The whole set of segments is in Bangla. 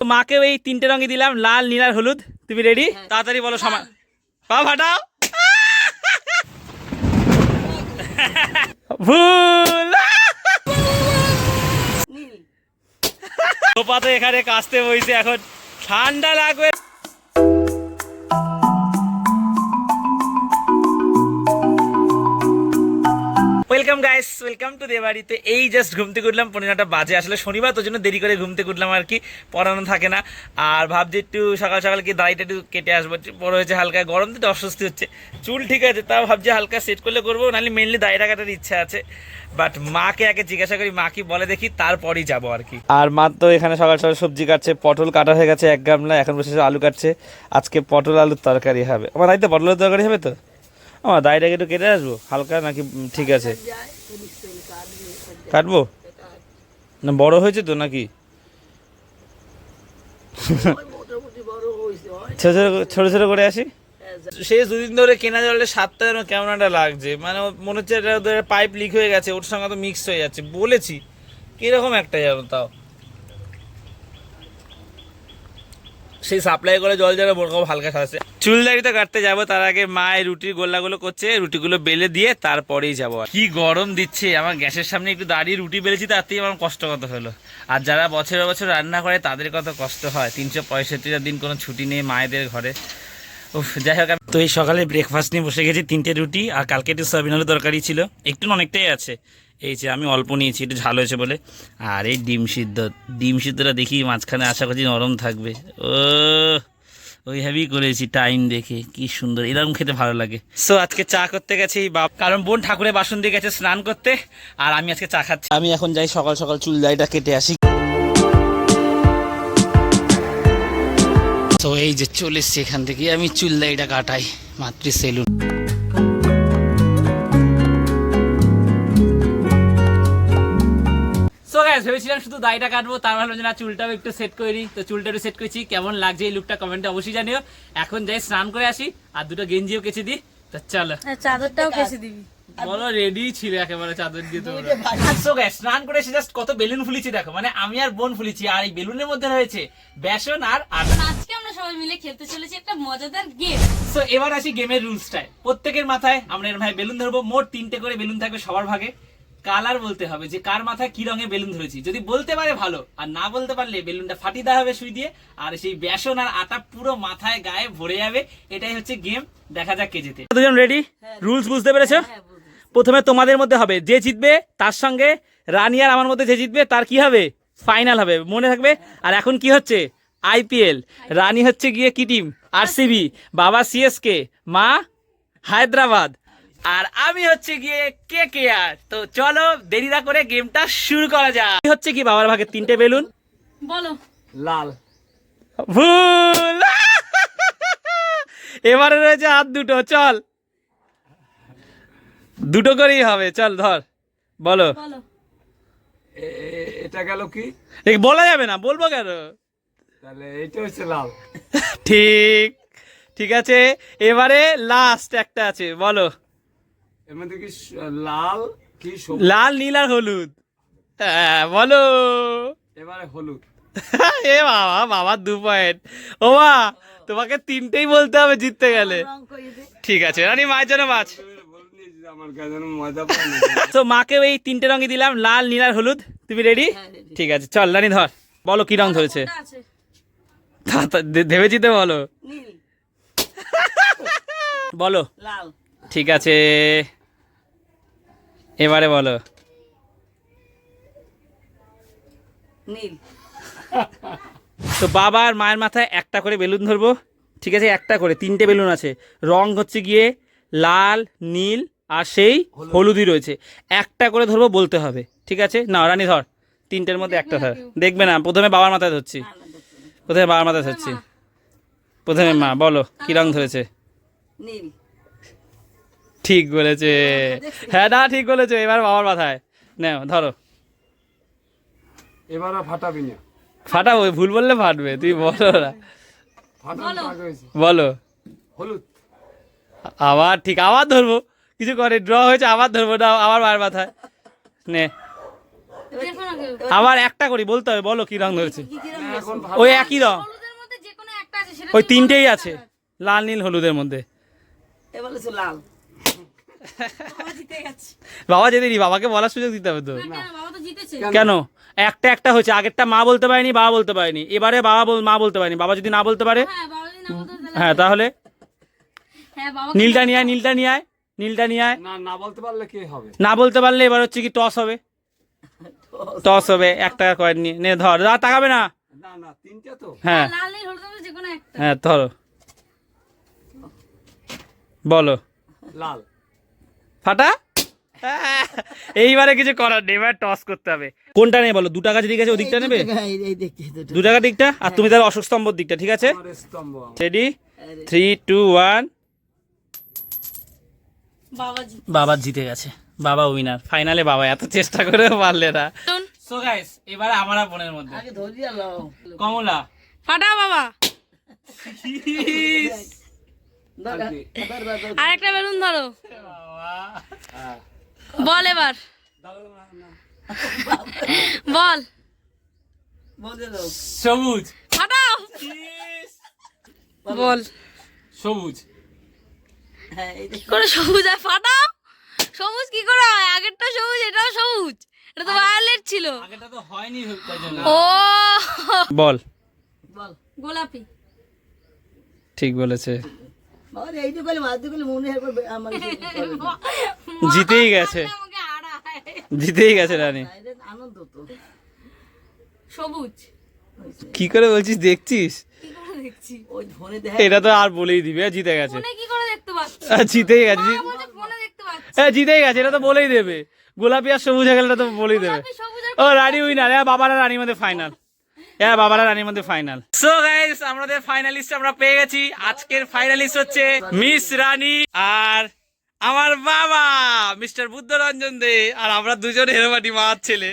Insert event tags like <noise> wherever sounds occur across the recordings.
তো মাকে ওই তিনটে রঙে দিলাম লাল নীল আর হলুদ। তুমি রেডি তাড়াতাড়ি বলো সমান। পা ফাটাও। <laughs> ভুল। সোপা তো এখানে কাস্তে বইছে এখন ঠান্ডা লাগবে। Welcome guys welcome to Debari তো এই জাস্ট ঘুমতে উঠলাম পনেরোটা বাজে। আসলে শনিবার তোর জন্য দেরি করে ঘুমতে উঠলাম আর কি। পড়ানো থাকে না। আর ভাবছি একটু সকাল সকাল কি দাড়িটা একটু কেটে আসব। বড় হয়েছে হালকা গরম, তো অস্বস্তি হচ্ছে। চুল ঠিক আছে, তাও ভাবছি হালকা সেট করলে করব। নাহলে মেনলি দাড়িটা কাটার ইচ্ছা আছে। বাট মাকে আগে জিজ্ঞাসা করি, মা কি বলে দেখি, তারপরই যাব আর কি। আর মা তো এখানে সকাল সকাল সবজি কাটছে, পটল কাটা হয়ে গেছে এক গামলা, এখন বসে আলু কাটছে। আজকে পটল আলুর তরকারি হবে। আমার তাই তো পটলের তরকারি হবে তো? আমার দাড়িটাকে একটু কেটে আসব? হালকা নাকি ঠিক আছে? কাটবো? না, বড় হয়েছে তো নাকি? ছোট ছোট করে আসি? শেষ দুদিন ধরে কেনা জলের স্বাদটা যেন কেমন একটা লাগছে। মানে মনে হচ্ছে এটা পাইপ লিক হয়ে গেছে, ওর সঙ্গে তো মিক্স হয়ে যাচ্ছে। বলেছি, কীরকম একটা যেন তাও। সেই সাপ্লাই করে জল যেন বোরকাও হালকা খাচ্ছে চুলদারিতে কাটতে যাব, তার আগে মা এই রুটির গোল্লাগুলো করছে, রুটিগুলো বেলে দিয়ে তারপরেই যাব কি গরম দিচ্ছে, আমার গ্যাসের সামনে একটু দাঁড়িয়ে রুটি বেলেছি তাতেই আমার কষ্ট কত হলো। আর যারা বছরের বছর রান্না করে, তাদের কত কষ্ট হয়। তিনশো পঁয়ষট্টিটা দিন কোনো ছুটি নেই মায়েদের ঘরে। যাই হোক তো এই সকালে ব্রেকফাস্ট নিয়ে বসে গেছি, তিনটে রুটি আর কালকে একটু সয়াবিন আলু ছিল। একটু অনেকটাই আছে। এই যে আমি অল্প নিয়েছি, একটু ঝাল হয়েছে বলে। আর এই ডিম সিদ্ধ, ডিম সিদ্ধটা দেখি মাঝখানে আশা করছি নরম থাকবে। ও ওই ভাবেই করেছি টাইম দেখে, কি সুন্দর, এরকম খেতে ভালো লাগে। সো আজকে চা করতে গেছি, বাপ কারণ বোন ঠাকুরের বাসন দিয়ে গেছে স্নান করতে, আর আমি আজকে চা খাচ্ছি। আমি এখন যাই, সকাল সকাল চুল দাড়িটা কেটে আসি। তো এই যে চলে এসছি এখান থেকে, আমি চুল দাড়িটা কাটাই, মাতৃ সেলুন। গাইস ভেবেছিলাম শুধু দাড়িটা কাটবো তার ভাবলাম যে না চুলটাও একটু সেট করে নিই। তো চুলটা একটু সেট করেছি কেমন লাগছে এই লুকটা কমেন্টে অবশ্যই জানিও। এখন যাই স্নান করে আসি আর দুটো গেঞ্জিও কেচে দিই তো চলো। হ্যাঁ, চাদরটাও কেসে দিবি। বলো রেডি ছিল একেবারে চাদর দিয়ে সো গাইস স্নান করে এসে জাস্ট কত বেলুন ফুলিছি দেখো মানে আমি আর বোন ফুলিছি আর এই বেলুনের মধ্যে রয়েছে বেসন আর আটা। আজকে আমরা সবাই মিলে খেলতে চলেছি একটা মজাদার গেম সো এবার আসি গেমের রুলসটায় প্রত্যেকের মাথায় আমরা এর ভাই বেলুন ধরবো মোট তিনটে করে বেলুন থাকবে সবার ভাগে। কালার বলতে হবে যে কার মাথায় কি রঙে বেলুন ধরেছি। যদি বলতে পারে ভালো আর না বলতে পারলে বেলুনটা ফাটিয়ে দেওয়া হবে সুই দিয়ে আর সেই বেসন আর আটা পুরো মাথায় গায়ে ভরে যাবে এটাই হচ্ছে গেম দেখা যাক কে জিতে। দুজন রেডি রুলস বুঝতে পেরেছ? প্রথমে তোমাদের মধ্যে হবে যে জিতবে তার সঙ্গে রানী আর আমার মধ্যে যে জিতবে তার কি হবে? ফাইনাল হবে মনে থাকবে? আর এখন কি হচ্ছে? আইপিএল রানী হচ্ছে গিয়ে কি টিম আরসিবি বাবা সিএসকে মা হায়দ্রাবাদ। আর আমি হচ্ছে গিয়ে কে কে আর তো চলো দেরি না করে গেমটা শুরু করা যাক। কি হচ্ছে কি বাবার ভাগে তিনটে বেলুন। বলো। লাল। ভুল। <laughs> এবারে রয়েছে হাত দুটো চল। দুটো করেই হবে চল ধর। বলো। এটা গেল কি? বলা যাবে না বলব কেন? তাহলে এটা হচ্ছে লাল। <laughs> ঠিক। ঠিক আছে এবারে লাস্ট একটা আছে বলো। এর মধ্যে কি লাল কি লাল নীল আর হলুদ। হ্যাঁ বলো। এবারে হলুদ। <laughs> এ বাবা বাবা দু পয়েন্ট ও মা তোমাকে তিনটেই বলতে হবে জিততে গেলে। ঠিক আছে রানী মায়ের জন্য মাছ। বলিনি যে আমার কাছে যেন মজা পায় না তো মাকে এই তিনটে রঙই দিলাম লাল নীল আর হলুদ। তুমি রেডি ঠিক আছে চল রানী ধর। বলো কি রং ধরেছে। কোনটা আছে? তা- দে- ভেবেচিতে বলো। <laughs> বলো। লাল। ঠিক আছে। এবারে বলো। নীল। তো বাবা আর মায়ের মাথায় একটা করে বেলুন ধরবো। ঠিক আছে একটা করে তিনটে বেলুন আছে। রং হচ্ছে গিয়ে লাল নীল আর সেই হলুদই রয়েছে। একটা করে ধরবো বলতে হবে। ঠিক আছে? না রানী ধর। তিনটের মধ্যে একটা ধর। দেখবে না? প্রথমে বাবার মাথায় ধরছি। প্রথমে বাবার মাথায় ধরছি। প্রথমে মা। বলো কি রং ধরেছে? নীল। ঠিক বলেছে। হ্যাঁ না ঠিক বলেছে এবার বাবার মাথায়। নাও ধরো। এবার ফাটাবি না। ফাটাবো ভুল বললে ফাটবে তুই বলো না। বলো। হলুদ। আবার ঠিক আবার ধরবো। কিছু করে ড্র হয়েছে আবার ধরবো না আবার মার মাথায়। নে। না। আবার একটা করি বলতে হবে বলো কি রং ধরেছে। ওই একই রং। হলুদের মধ্যে যে কোনো একটা আছে সেটা ওই তিনটেই আছে লাল নীল হলুদের মধ্যে। এবার লাল। বাবা জিতে গেছে বাবাকে বলার সুযোগ দিতে হবে তো। কেন? বাবা তো জিতেছে। কেন? একটা একটা হয়েছে আগেরটা মা বলতে পারেনি বাবা বলতে পারেনি। এবারে বাবা মা বলতে পারেনি। বাবা যদি না বলতে পারে? হ্যাঁ তাহলে- হ্যাঁ তাহলে? হ্যাঁ বাবা নীলটা নিয়ে আয় নীলটা নিয়ে আয় নীলটা নিয়ে আয়। না না বলতে পারলে কি হবে? না বলতে পারলে এবার হচ্ছে কি টস হবে। টস হবে এক টাকা কয়েন নিয়ে। নে ধর যা তাকাবে না। না না তিনটে তো। হ্যাঁ। হ্যাঁ ধরো। বলো। লাল। ফাটা। এইবারে কিছু করার নেই এবার টস করতে হবে। কোনটা নেই বলো? দু টাকা যেদিকে আছে ওদিকটা নেবে দু টাকা দিকটা আর তুমি তাহলে অশোক স্তম্ভর দিকটা ঠিক আছে? রেডি থ্রি টু ওয়ান বাবা জিতে বাবা জিতে গেছে। বাবা উইনার ফাইনালে বাবা এত চেষ্টা করে পারলে না। সো গাইস এবারে আমার বোনের মধ্যে। কমলা। ফাটা বাবা। আর কি? বেলুন ধরো। হ্যাঁ। বল এবার। বল। সবুজ। ফাটাও বল। সবুজ। করে সবুজ আর ফাটাও। সবুজ কি করে হয়? আগেরটা সবুজ এটাও সবুজ। এটা তো ভায়োলেট ছিল। আগেটা তো হয়নি ও। বল। গোলাপি। ঠিক বলেছে। জিতেই গেছে। জিতেই গেছে রানী। সবুজ। কি করে বলছিস দেখছিস? কি করে দেখছি? এটা তো আর বলেই দিবে এ জিতে গেছে। ফোনে কি করে দেখতে পাচ্ছি? আহ, জিতেই গেছে হ্যাঁ জিতেই গেছে এটা তো বলেই দেবে। গোলাপি আর সবুজ হয়ে গেলে এটা তো বলেই দেবে। ও রানী উইনার হ্যাঁ বাবারা রানীর মধ্যে ফাইনাল হ্যাঁ বাবারা রানীর মধ্যে ফাইনাল সো গাইস আমাদের ফাইনালিস্ট আমরা পেয়ে গেছি। আজকের ফাইনালিস্ট হচ্ছে মিস রানী আর আমার বাবা মিস্টার বুদ্ধরঞ্জন দে আর আমরা দুজন হেরোবাটি মার ছেলে।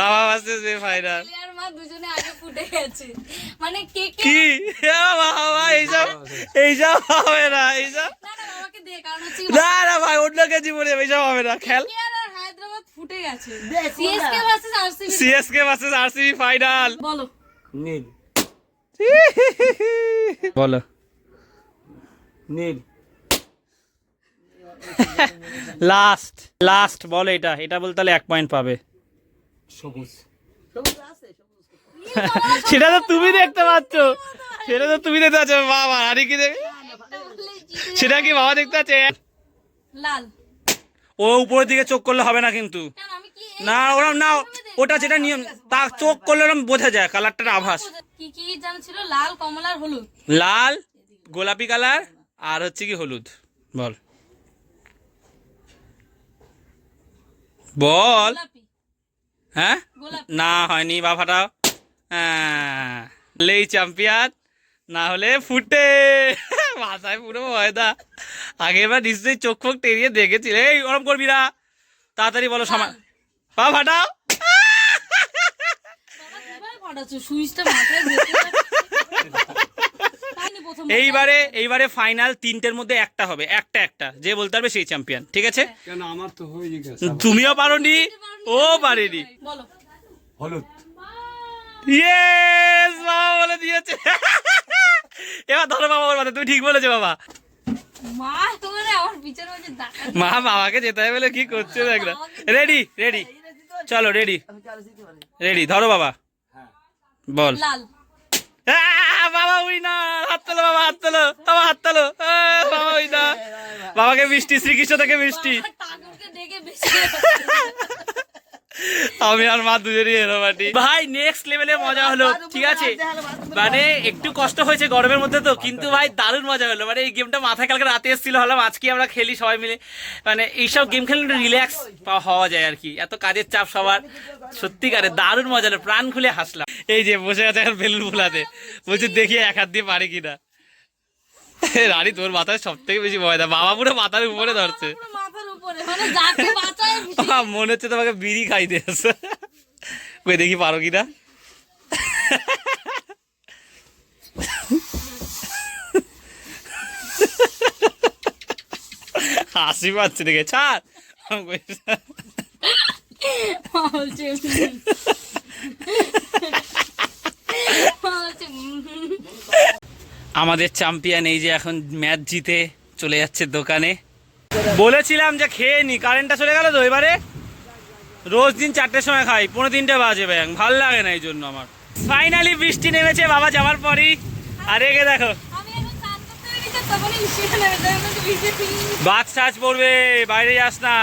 বাবা ভার্সেস মে ফাইনাল মা দুজনে আগে ফুটে গেছে মানে কে? কে কি বাবা এইসব এইসব হবে না এইসব। না না বাবাকে দে কারণ হচ্ছে না না ভাই অন্য কে জীবনে এইসব হবে না খেল। ফুটে গেছে। CSK versus RCB CSK versus RCB final বলো। নীল। বলো। নীল। লাস্ট লাস্ট বলো এটা। এটা বলতে তাহলে এক পয়েন্ট পাবে। সবুজ। সেটা তো তুমি দেখতে পাচ্ছ। সেটা তো তুমি দেখতে পাচ্ছ। বাবা আরে কি দেখ সেটা কি বাবা দেখতে পাচ্ছে? লাল। ও উপরের দিকে চোখ করলে হবে না কিন্তু। না ওরম না ওটা যেটা নিয়ম তা চোখ করলে ওরম বোঝা যায় কালারটার আভাস। কি কি ছিল? লাল কমলা হলুদ। লাল গোলাপি কালার আর হচ্ছে কি হলুদ। বল। বল। হ্যাঁ? না হয়নি বাবাটাও হ্যাঁ লেই চ্যাম্পিয়ন না হলে ফুটে। মাথায় পুরো ময়দা আগের বার নিশ্চয়ই চোখ ফোক টেরিয়ে দেখেছিল। এই ওরম করবি না। তাড়াতাড়ি বলো সময় পা ফাটাও। এইবারে এইবারে ফাইনাল তিনটের মধ্যে একটা হবে। একটা একটা। যে বলতে পারবে সেই চ্যাম্পিয়ন ঠিক আছে? কেন? আমার তো হয়ে গেছে। তুমিও পারোনি। ও পারেনি। বলো। হলুদ। ইয়েস বাবা বলে দিয়েছে। এবার ধরো বাবা ওর কথা তুমি ঠিক বলেছ বাবা। মা বাবাকে যেতে হবে বলে কি করছে দেখ রেডি রেডি চলো রেডি রেডি ধরো বাবা। হ্যাঁ। বল। লাল। বাবা উইনার হাত তোলো বাবা হাত তোলো। বাবা হাত তোলো। বাবা উইনার <laughs> বাবাকে মিষ্টি শ্রীকৃষ্ণ থেকে মিষ্টি। <laughs> আমি আর মা দুজনই এলো বাটি ভাই নেক্সট লেভেলে মজা হলো ঠিক আছে? মানে একটু কষ্ট হয়েছে গরমের মধ্যে তো কিন্তু ভাই দারুণ মজা হলো। মানে এই গেমটা মাথায় কালকে রাতে এসেছিল হলাম আজকে আমরা খেলি সবাই মিলে। মানে এইসব গেম খেলে একটু রিল্যাক্স হওয়া যায় আর কি। এত কাজের চাপ সবার। সত্যিকারে দারুণ মজা হলো প্রাণ খুলে হাসলাম। এই যে বসে আছে এখন বেলুন ফুলাতে। বলছে দেখি এক হাত দিয়ে পারে কিনা। রানী তোর মাথায় সব থেকে বেশি মজা বাবা পুরো মাথার উপরে ধরছে মানে মনে হচ্ছে তোমাকে বিড়ি খাইতে আসে কই দেখি পারো কিনা হাসি পাচ্ছে দেখে ছাড় বলছে। আমাদের চ্যাম্পিয়ন এই যে এখন ম্যাচ জিতে চলে যাচ্ছে দোকানে। বলেছিলাম যে খেয়ে নি কারেন্টটা চলে গেল তো এবারে? রোজ দিন চারটের সময় খাই পনেরো তিনটে বাজে ব্যাং ভালো লাগে না এই জন্য আমার। ফাইনালি বৃষ্টি নেমেছে বাবা যাওয়ার পরই। আর এগে দেখো। বাদ সাজ পড়বে বাইরে যাস না।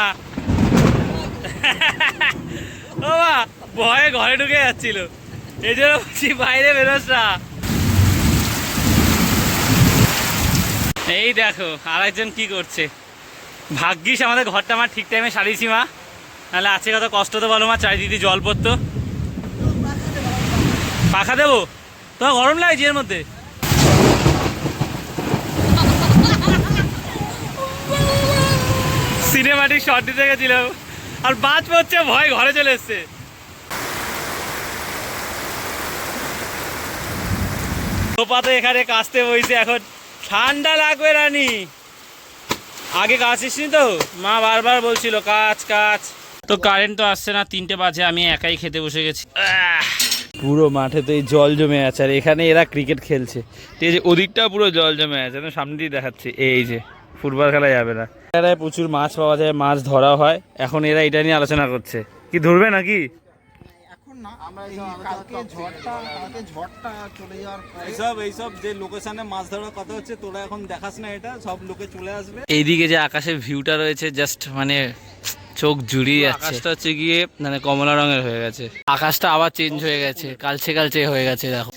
ও বা ভয়ে ঘরে ঢুকে যাচ্ছিল। এই জন্য বলছি বাইরে বেরোস না। এই দেখো, আরেকজন কি করছে? ভাগ্যিস আমাদের ঘরটা আমার ঠিক টাইমে সারিয়েছি মা। নাহলে আছে কত কষ্ট তো বলো মা চারিদিকে জল পড়তো। পাখা দেবো? তোমার গরম লাগছে এর মধ্যে? সিনেমাটিক শট দিতে গেছিলাম। আর বাজ পড়ছে, ভয় ঘরে চলে এসছে। সোপা তো এখানে কাস্তে বইছে এখন। ঠান্ডা লাগবে রানী। আগে কাজ কাচিসনি তো? মা বারবার বলছিল, কাজ কাজ। তো কারেন্ট তো আসছে না, তিনটে বাজে, আমি একাই খেতে বসে গেছি! পুরো মাঠে তো এই জল জমে আছে, আর এখানে এরা ক্রিকেট খেলছে। এই যে ওদিকটা পুরো জল জমে আছে একদম সামনে দিয়ে দেখাচ্ছে। এই যে ফুটবল খেলা যাবে না। প্রচুর মাছ পাওয়া যায়, মাছ ধরা হয়। এখন এরা এটা নিয়ে আলোচনা করছে। কি, ধরবে নাকি? এখন না কালকে ঝড়টা কালকে ঝড়টা চলে যাওয়ার এইসব এইসব যে লোকেশনে মাছ ধরার কথা হচ্ছে তোরা এখন দেখাস না এটা সব লোকে চলে আসবে। এইদিকে যে আকাশের ভিউটা রয়েছে জাস্ট মানে চোখ জুড়িয়ে যাচ্ছে। আকাশটা হচ্ছে গিয়ে মানে কমলা রঙের হয়ে গেছে। আকাশটা আবার চেঞ্জ হয়ে গেছে কালচে কালচে হয়ে গেছে দেখো।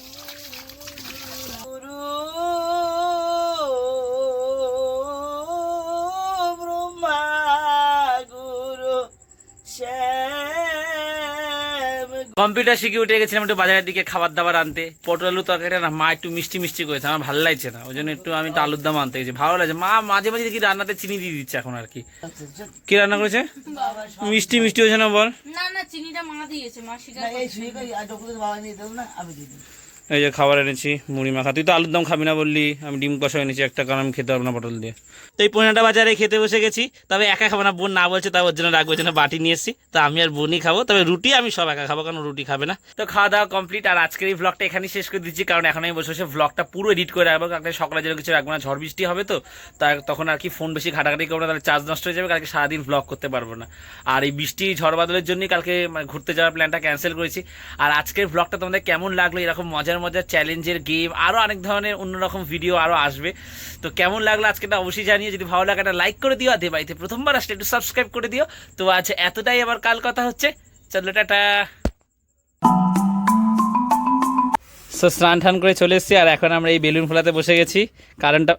কম্পিউটার শিখে উঠে গেছিলাম একটু বাজারের দিকে খাবার দাবার আনতে। পটল আলু তরকারিটা না মা একটু মিষ্টি মিষ্টি করেছে আমার ভালো লাগছে না। ওই জন্য একটু আমি একটু আলুর দাম আনতে গেছি। ভালো লাগছে। মা মাঝে মাঝে কি রান্নাতে চিনি দিয়ে দিচ্ছে এখন আর কি। কি রান্না করেছে? মিষ্টি মিষ্টি হয়েছে না বল? না না চিনিটা মা দিয়েছে। মা এই যে খাবার এনেছি, মুড়ি মাখা। তুই তো আলুর দম খাবি না বললি, আমি ডিম কষা এনেছি, একটা কারণ আমি খেতে পারব না পটল দিয়ে। তো এই পনেরোটা বাজারে খেতে বসে গেছি, তবে একা খাব না, বোন না বলছে তাই ওর জন্য রাখব জন্য বাটি নিয়ে এসেছি। তো আমি আর বোনই খাব, তবে রুটি আমি সব একা খাব, কারণ রুটি খাবে না। তো খাওয়া দাওয়া কমপ্লিট আর আজকের এই ব্লগটা এখানেই শেষ করে দিচ্ছি, কারণ এখন আমি বসে বসে ব্লগটা পুরো এডিট করে রাখব, কালকে সকালে যেন কিছু রাখব না, ঝড় বৃষ্টি হবে তো তার তখন আর কি ফোন বেশি ঘাটাঘাটি করব না, তাহলে চার্জ নষ্ট হয়ে যাবে, কালকে সারাদিন ব্লগ করতে পারব না। আর এই বৃষ্টি, ঝড় বাদলের জন্যই কালকে মানে ঘুরতে যাওয়ার প্ল্যানটা ক্যান্সেল করেছি। আর আজকের ব্লগটা তোমাদের কেমন লাগল, এরকম মজার মজার চ্যালেঞ্জের গেম আরও অনেক ধরনের অন্যরকম ভিডিও আরও আসবে। তো কেমন লাগল আজকেটা অবশ্যই জানিয়ে যদি ভালো লাগে লাইক করে দিও, আর বাড়িতে প্রথমবার আসলে একটু সাবস্ক্রাইব করে দিও। তো আজ এতটাই আবার কাল কথা হচ্ছে। চলো, টাটা। সো স্নান টান করে চলে এসেছি, আর এখন আমরা এই বেলুন ফোলাতে বসে গেছি। কারেন্টটা